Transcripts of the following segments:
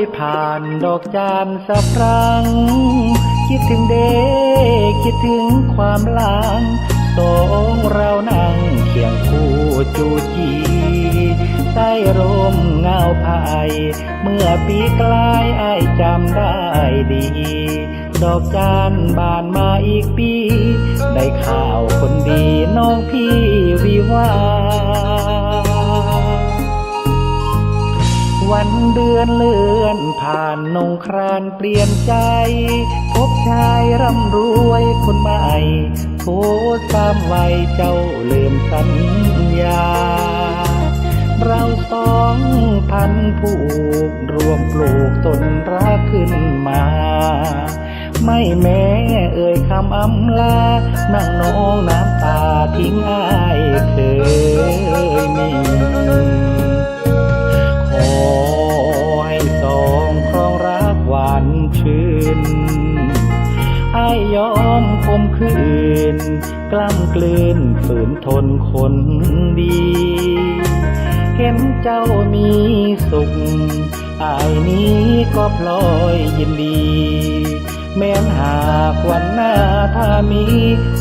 ยผ่านดอกจานสักครั้ง คิดถึงเด็กคิดถึงความหลังสองเรานั่งเคียงคู่จูจีใต้ร่มเงาพาย เมื่อปีกลายอายจำได้ดี ดอกจานบานมาอีกปี ได้ข่าวคนดีน้องพี่วิวา เดือนเลื่อนผ่านนงครานเปลี่ยนใจ พบชายร่ำรวยคนใหม่โทษตามไวเจ้าลืมสัญญา เราสองพันผูกรวมปลูกต้นรักขึ้นมา ไม่แม้เอ่ยคำอำลา นั่งน้องน้ำตาทิ้งอายคย ชื่นไอ้ยอมคมคืน กล้ำกลืนฝืนทนคนดี เห็นเจ้ามีสุข อายนี้ก็พลอยยินดี แม้นหากวันหน้าถ้ามี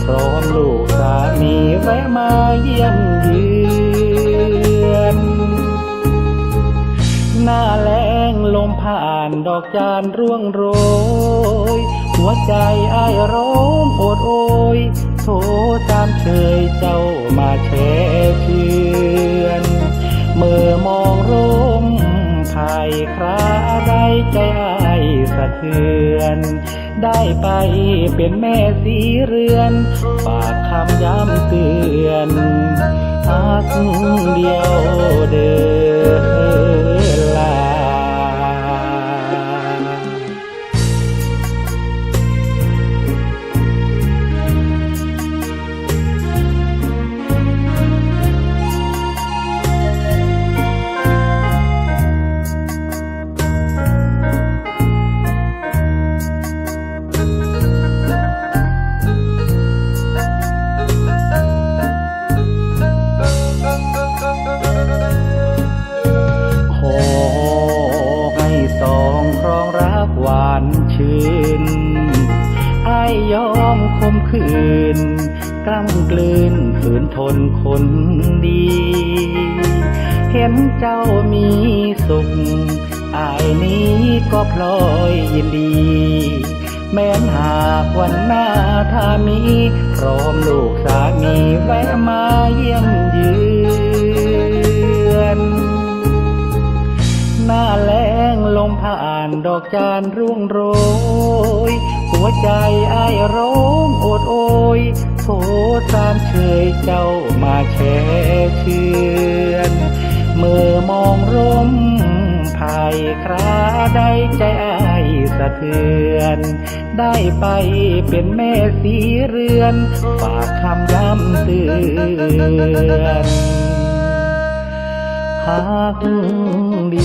พร้อมลูกสามีแวะมาเยี่ยมเยือน ดอกจานร่วงโรย หัวใจอ้ายร้องโอดโอยโทตามเชยเจ้ามาแช่เชือนเมื่อมองร่มไผ่คราได้ใจอ้ายสะเทือน ได้ไปเป็นแม่สีเรือน ฝากคำย้ำเตือนหักเดียวเดิน กหวานชื่นไอยยอมคมคืน กล้ำกลืนฝืนทนคนดี เห็นเจ้ามีสุข อายนี้ก็พลอยยินดี แม้นหากวันหน้าถ้ามี พร้อมลูกสามีแวะมาเยี่ยมเยือน จานร่วงโรย หัวใจอ้ายร้องโอดโอยโทษตามเชยเจ้ามาแช่เชือนเมื่อมองร่มภายคราได้ใจอ้ายสะเทือน ได้ไปเป็นแม่สีเรือน ฝากคำย้ำเตือนหากดี